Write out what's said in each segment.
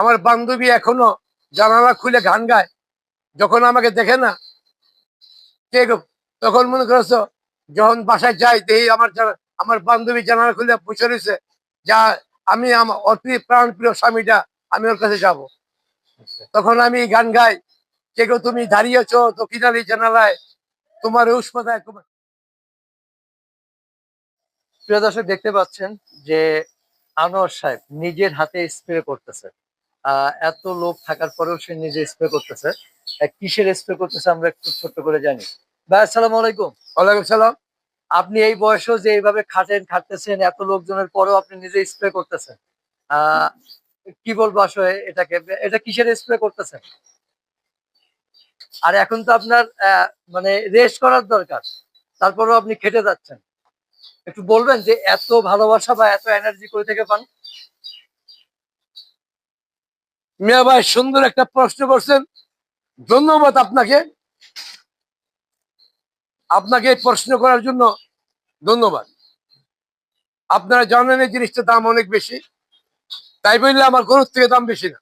আমার বান্ধবী এখনও জানালা খুলে গান গায়। যখন আমাকে দেখে না? তখন মনে করছ, যখন বাসায় যাই, দেখি আমার আমার বান্ধবী জানালা খুলে বসে রয়েছে, যা আমি আমার অতি প্রাণ প্রিয় স্বামীটা, আমি ওর কাছে যাব। তখন আমি গান গাই, কে গো তুমি দাঁড়িয়েছো কিনারি জানালায়, তোমার উষ্মতায় তোমার প্রিয় দর্শক, দেখতে পাচ্ছেন যে আনোয়ার সাহেব নিজের হাতে স্প্রে করতেছে। এত লোক থাকার পরেও সে নিজে স্প্রে করতেছে। কিসের স্প্রে করতেছে আমরা একটু ছোট্ট করে জানি। ভাই আসসালামু আলাইকুম। ওয়ালাইকুম সালাম। আপনি এই বয়সেও যে এইভাবে খাটেন খাটতেছেন এত লোকজনের পরেও আপনি নিজে স্প্রে করতেছেন কি বলব আসলে এটাকে? এটা কিসের স্প্রে করতেছেন? আর এখন তো আপনার আহ, মানে রেস্ট করার দরকার। তারপরেও আপনি খেটে যাচ্ছেন। একটু বলবেন যে এত ভালোবাসা বা এত এনার্জি করে থেকে পান? মিয়া ভাই সুন্দর একটা প্রশ্ন করছেন। ধন্যবাদ আপনাকে। আপনাকে প্রশ্ন করার জন্য ধন্যবাদ। আপনারা জানেন এই জিনিসটার দাম অনেক বেশি। তাই বললে আমার গরুর থেকে দাম বেশি না।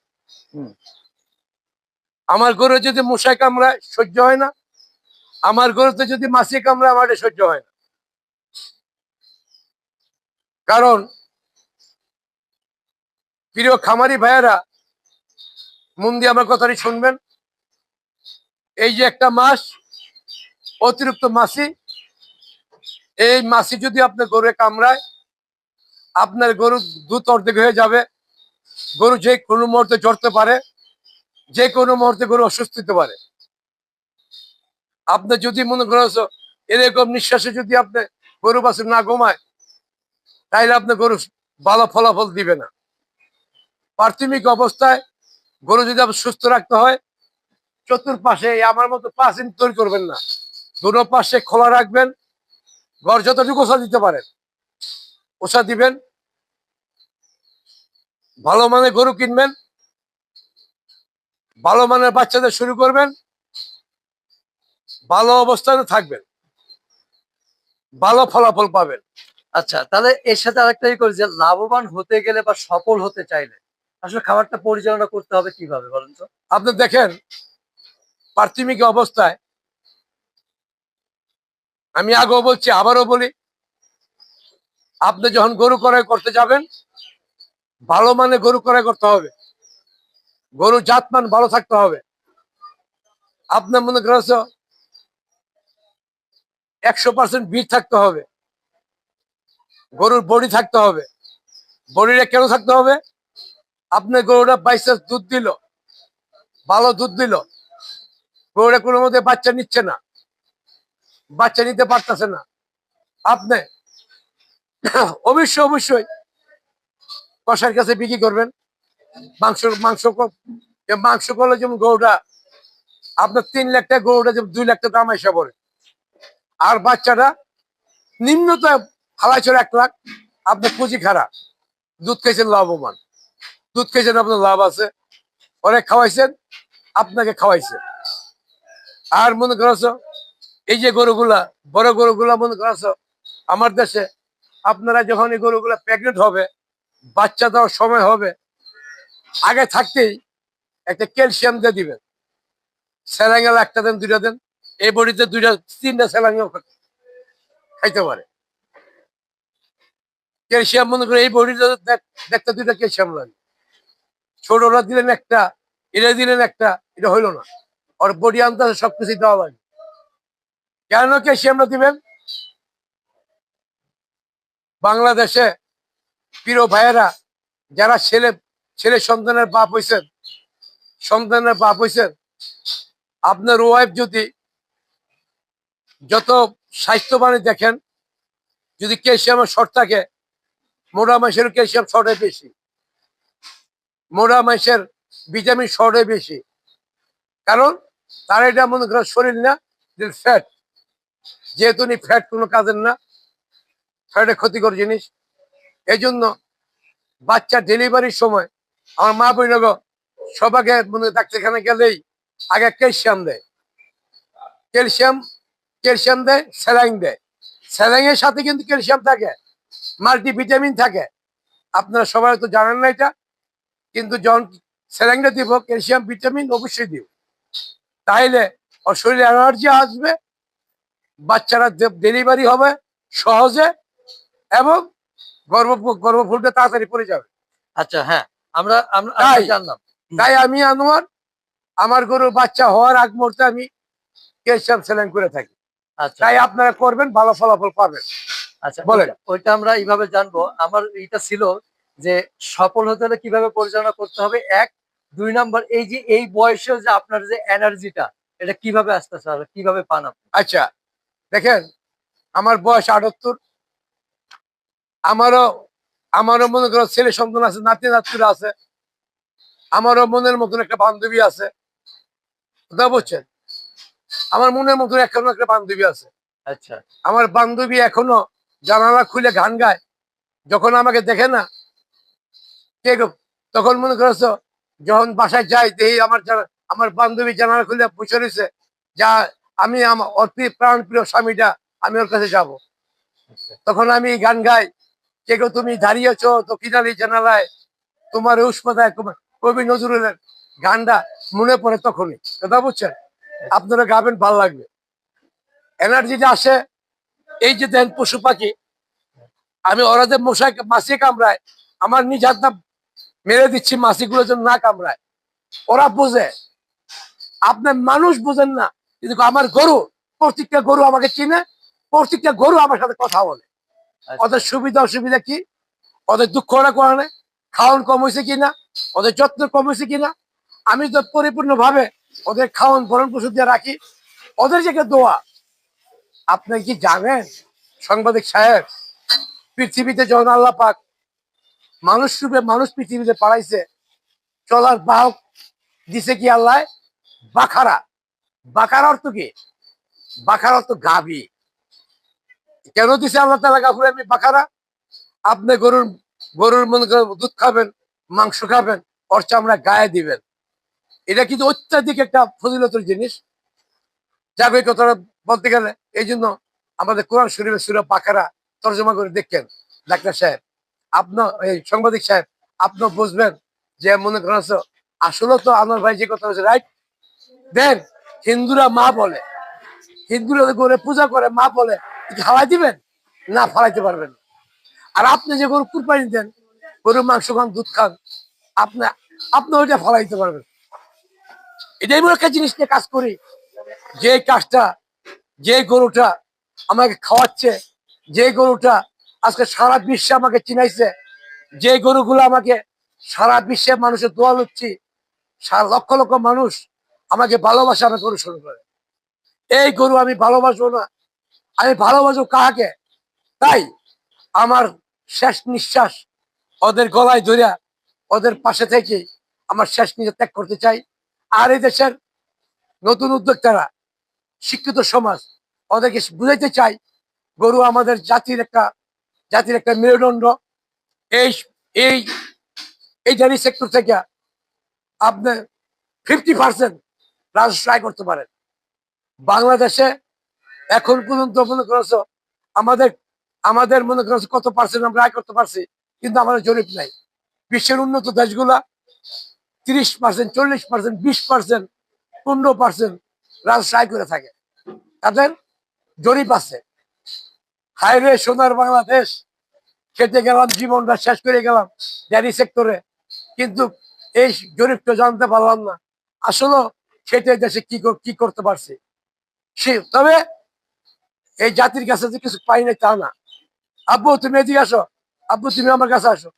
আমার গরু যদি মশাই কামড়ায় সহ্য হয় না। আমার গরুতে যদি মাছি কামড়ায় আমার সহ্য হয় না। কারণ প্রিয় খামারি ভাইয়েরা মন দিয়ে আমার কথাটি শুনবেন। এই যে একটা মাস, অতিরিক্ত মাসি, এই মাসি যদি আপনার গরুকে কামড়ায়, আপনার গরু দুধ অর্ধেক হয়ে যাবে, গরু যে কোনো মুহূর্তে জড়তে পারে, যে কোনো মুহূর্তে গরু অসুস্থ হতে পারে। আপনি যদি মনে করেছ এরকম নিঃশ্বাসে যদি আপনি গরু বাছুর না ঘুমায়, তাইলে আপনি গরু ভালো ফলাফল দিবে না। প্রাথমিক অবস্থায় গরু যদি সুস্থ রাখতে হয়, চতুর্পাশে আমার মতো পাঁচ ইঞ্চ তৈরি করবেন না। দুটো পাশে খোলা রাখবেন, ঘর যতটুকু ওষা দিতে পারেন ওষা দিবেন। ভালো মানের গরু কিনবেন, ভালো মানের বাচ্চাদের শুরু করবেন, ভালো অবস্থানে থাকবেন, ভালো ফলাফল পাবেন। আচ্ছা তাহলে এর সাথে আরেকটাই করি যে, লাভবান হতে গেলে বা সফল হতে চাইলে আসলে খাবারটা পরিচালনা করতে হবে কীভাবে, বলেন তো? আপনি দেখেন, প্রাথমিক অবস্থায় আমি আগেও বলছি, আবারও বলি, আপনি যখন গরু ক্রয় করতে যাবেন, ভালো মানে গরু ক্রয় করতে হবে। গরু জাতমান ভালো থাকতে হবে। আপনার মনে করেছ একশো পার্সেন্ট বীজ থাকতে হবে। গরুর বডি থাকতে হবে। বডিটা কেন থাকতে হবে? আপনার গরুটা বাইশাস দুধ দিল, ভালো দুধ দিল। গরুটা কোনো মধ্যে বাচ্চা নিচ্ছে না, বাচ্চা নিতে পারতেছে না। আপনি অবশ্যই অবশ্যই কষার কাছে বিক্রি করবেন। মাংস মাংস মাংস করলে যেমন গরুটা আপনার তিন লাখ টাকা, গরুটা যেমন দুই লাখ টাকা দাম এসে পড়ে। আর বাচ্চাটা নিম্নত হালাই ছিল এক লাখ আপনার পুঁজি খারাপ দুধ খাইছেন লাভবান। দুধ খাইছেন আপনার লাভ আছে। অনেক খাওয়াইছেন, আপনাকে খাওয়াইছে। আর মনে করছ, এই যে গরুগুলা, বড় গরুগুলা মনে করছ, আমার দেশে আপনারা যখন এই গরুগুলা প্রেগনেন্ট হবে, বাচ্চা দেওয়ার সময় হবে, আগে থাকতেই একটা ক্যালসিয়াম দিয়ে দিবেন। স্যালাঙ্গেল একটা দেন, দুইটা দেন, এই বডিতে দুইটা, তিনটা স্যালাঙ্গেল খাইতে পারে। ক্যালসিয়াম মনে করে, এই বডিতে দেখতে দুইটা ক্যালসিয়াম লাগে। ছোটরা দিলেন একটা এটা দিলেন একটা, এটা হইল না। ওর বডি আনতে সবকিছু দেওয়া লাগে কেন ক্যালসিয়ামটা দিবেন? বাংলাদেশে প্রিয় ভাইয়েরা, যারা ছেলে ছেলে সন্তানের বাপ হইছেন, সন্তানের বাপ হইছেন, আপনার ওয়াইফ যদি যত স্বাস্থ্যবানী দেখেন, যদি ক্যালসিয়ামের শর্ট থাকে, মোটা মাসের ক্যালসিয়াম বেশি। মোটা মাসের ভিটামিন শর্টে বেশি। কারণ তার এটা মনে করেন শরীর না ফ্যাট যেহেতু নি ফ্যাট কোনো কাজের না ফ্যাটে ক্ষতিকর জিনিস। এই জন্য বাচ্চা ডেলিভারির সময় আমার মা বোন সবাইকে মনে ডাক্তারখানা গেলেই আগে ক্যালসিয়াম দেয়। ক্যালসিয়াম ক্যালসিয়াম দেয় স্যালাইন দেয়। স্যালাইনের সাথে কিন্তু ক্যালসিয়াম থাকে মাল্টিভিটামিন থাকে। আপনারা সবাই তো জানেন না এটা। কিন্তু যখন স্যালাইনটা দিব ক্যালসিয়াম ভিটামিন অবশ্যই দিব। তাইলে ওর শরীরে এনার্জি আসবে বাচ্চারা ডেলিভারি হবে সহজে এবং গর্ভ গর্ভফুলটা তাড়াতাড়ি পড়ে যাবে। আচ্ছা হ্যাঁ আমরা আমরা জানলাম। তাই আমি আনোয়ার আমার গরুর বাচ্চা হওয়ার আগ মুহূর্তে আমি ক্যালসিয়াম স্যালাইন করে থাকি। আচ্ছা। তাই আপনারা করবেন ভালো ফলাফল পাবেন। আচ্ছা বলেন। ওইটা- ওইটা আমরা এইভাবে জানব। আমার এটা ছিল যে সফল হতে হলে কীভাবে পরিচালনা করতে হবে? এক দুই নম্বর এই যে এই বয়সে যে আপনার যে এনার্জিটা এটা কীভাবে আসতেছে আর কীভাবে পান আপনি? আচ্ছা দেখেন আমার বয়স আটাত্তর। আমারও আমারও মনে করো ছেলে সন্তান আছে নাতি নাতিরা আছে। আমারও মনের মতন একটা বান্ধবী আছে। কথা বলছেন আমার মনের মতন এখনও একটা বান্ধবী আছে। আচ্ছা। আমার বান্ধবী এখনও জানালা খুলে গান গায়। যখন আমাকে দেখে না কে তখন মনে করছ, যখন বাসায় যাই, দেখি আমার আমার বান্ধবী জানালা খুলে বসে রয়েছে, যা আমি আমার অতি প্রাণ প্রিয় স্বামীটা, আমি ওর কাছে যাব। তখন আমি গান গাই, কে গো তুমি দাঁড়িয়েছো দক্ষিণালী জানালায়, তোমার উষ্মতায় কবি- নজরুলের গানটা মনে পড়ে তখনই। কথা বুঝছেন? আপনারা গাবেন, ভালো লাগবে। এনার্জিটা আসে, এই যে দেন পশু পাখি, আমি ওরা যে মশাই মাছি কামড়ায়, আমার নিজ হাত মেরে দিচ্ছি মাছিগুলো যেন না কামড়ায়। ওরা বোঝে। আপনার মানুষ বোঝেন না। কিন্তু আমার গরু প্রত্যেকটা গরু আমাকে চিনে প্রত্যেকটা গরু আমার সাথে কথা বলে। আচ্ছা। ওদের সুবিধা অসুবিধা কি? ওদের দুঃখ ওরা করে। না খাওয়ান কম হয়েছে কিনা? ওদের যত্ন কম হয়েছে কিনা? আমি তো পরিপূর্ণ ভাবে ওদের খাওয়ান ভরণ পোষণ দিয়ে রাখি। ওদের যে দোয়া। আপনি কি জানেন? সাংবাদিক সাহেব পৃথিবীতে যখন আল্লাহ পাক মানুষ রূপে মানুষ পৃথিবীতে পাড়াইছে চলার বাহক দিছে কি আল্লাহ? বাখারা। বাখার অর্থ কি? বাখার অর্থ গাভী। কেন দিছে আল্লাহ তালা গাভুর আমি বাখারা। আপনি গরুর গরুর মনে করেন দুধ খাবেন, মাংস খাবেন, ওর চামড়া গায়ে দিবেন। এটা কিন্তু অত্যাধিক একটা ফজিলতের জিনিস। ওই কথাটা বলতে গেলে এই জন্য আমাদের কোরআন শরীফের সুরা পাখারা তর্জমা করে দেখেন, ডাক্তার সাহেব। আপনার এই সাংবাদিক সাহেব, আপনি বুঝবেন যে মনে করেন আসলে তো আমার ভাই যে কথা হচ্ছে রাইট দেন হিন্দুরা মা বলে, হিন্দুরা গরু পূজা করে, মা বলে খাওয়াই দিবেন? না ফালাইতে পারবেন আর আপনি যে গরু কুরবানি দেন, গরুর মাংস খান, দুধ খান, আপনি আপনি ওইটা ফলাইতে পারবেন। এটাই মনে একটা জিনিস নিয়ে কাজ করি। যে কাজটা, যে গরুটা আমাকে খাওয়াচ্ছে, যে গরুটা আজকে সারা বিশ্বে আমাকে চিনাইছে। যে গরুগুলো আমাকে সারা বিশ্বে মানুষের দোয়া লুচ্ছি লক্ষ লক্ষ মানুষ আমাকে ভালোবাসা গরু শুরু করে। এই গরু আমি ভালোবাসবো না। আমি ভালোবাসবো কাহাকে তাই আমার শেষ নিঃশ্বাস ওদের গলায় ধরিয়া ওদের পাশে থেকে আমার শেষ নিঃশ্বাস ত্যাগ করতে চাই। আর এই দেশের নতুন উদ্যোক্তারা, শিক্ষিত সমাজ, ওদেরকে বুঝাইতে চাই, গরু আমাদের জাতির একটা জাতির একটা মেরুদণ্ড। এই এই এই জারি সেক্টর থেকে আপনি ফিফটি পার্সেন্ট রাজস্ব আয় করতে পারেন। বাংলাদেশে এখন পর্যন্ত মনে করছ আমাদের আমাদের মনে করছ কত পার্সেন্ট আমরা আয় করতে পারছি, কিন্তু আমাদের জরিপ নাই। বিশ্বের উন্নত দেশগুলা তিরিশ পার্সেন্ট চল্লিশ পার্সেন্ট বিশ পার্সেন্ট পনেরো পার্সেন্ট রাজস্ব আয় করে থাকে। তাদের জরিপ আছে। হাইরে সোনার বাংলাদেশ খেতে গেলাম, জীবনটা শেষ করে গেলাম ডেয়ারি সেক্টরে। কিন্তু এই জরিপটা জানতে পারলাম না। আসলে সেটাই দেশে কি কি করতে পারছে? সে, তবে এই জাতির কাছে যে কিছু পাই না তা না। আব্বু, তুমি এদিকে আসো। আব্বু, তুমি আমার কাছে আসো।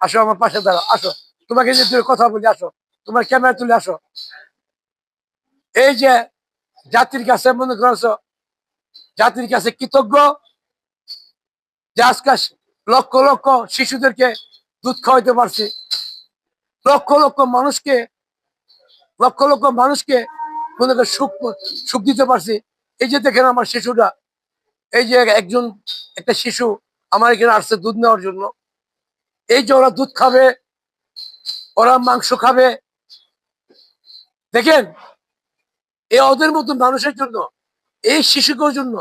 আসো আমার পাশে দাঁড়াও, আসো। তোমাকে যে দুটো কথা বলি, আসো। তোমার ক্যামেরা তুলে আসো। এই যে জাতির কাছে মনে করছ, জাতির কাছে কৃতজ্ঞ, যে আজকে লক্ষ লক্ষ শিশুদেরকে দুধ খাওয়াইতে পারছি। লক্ষ লক্ষ মানুষকে, লক্ষ লক্ষ মানুষকে মনে করে সুখ সুখ দিতে পারছি। এই যে দেখেন আমার শিশুটা, এই যে একজন, একটা শিশু আমার এখানে আসছে দুধ নেওয়ার জন্য। এই যে ওরা দুধ খাবে, ওরা মাংস খাবে। দেখেন, এই ওদের মতো মানুষের জন্য, এই শিশুদের জন্য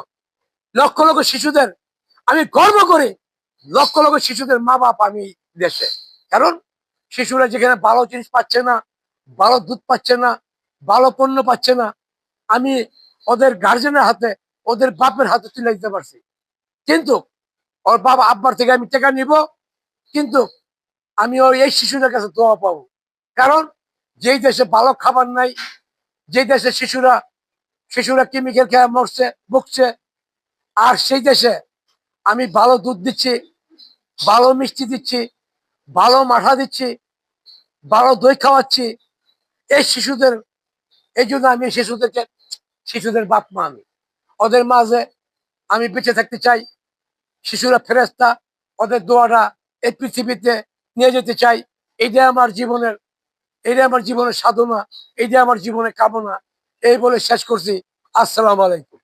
লক্ষ লক্ষ শিশুদের আমি গর্ব করি। লক্ষ লক্ষ শিশুদের মা বাপ আমি দেশে। কারণ শিশুরা যেখানে ভালো জিনিস পাচ্ছে না, ভালো দুধ পাচ্ছে না, ভালো পণ্য পাচ্ছে না, আমি ওদের গার্জেনের হাতে, ওদের বাপের হাতে তুলে দিতে পারছি। কিন্তু ওর বাবা আব্বার থেকে আমি টাকা নিব, কিন্তু আমি ওই এই শিশুদের কাছে দোয়া পাবো। কারণ যেই দেশে ভালো খাবার নাই, যেই দেশে শিশুরা শিশুরা কেমিক্যাল খেয়ে মরছে, ভুগছে, আর সেই দেশে আমি ভালো দুধ দিচ্ছি ভালো মিষ্টি দিচ্ছি, ভালো মাঠা দিচ্ছি, ভালো দই খাওয়াচ্ছি। এই শিশুদের, এই জন্য আমি শিশুদেরকে, শিশুদের বাপ মা আমি। ওদের মাঝে আমি বেঁচে থাকতে চাই। শিশুরা ফেরেস্তা ওদের দোয়াটা এই পৃথিবীতে নিয়ে যেতে চাই। এইটা আমার জীবনের এইটা আমার জীবনের সাধনা এইটা আমার জীবনের কামনা। এই বলে শেষ করছি। আসসালামু আলাইকুম।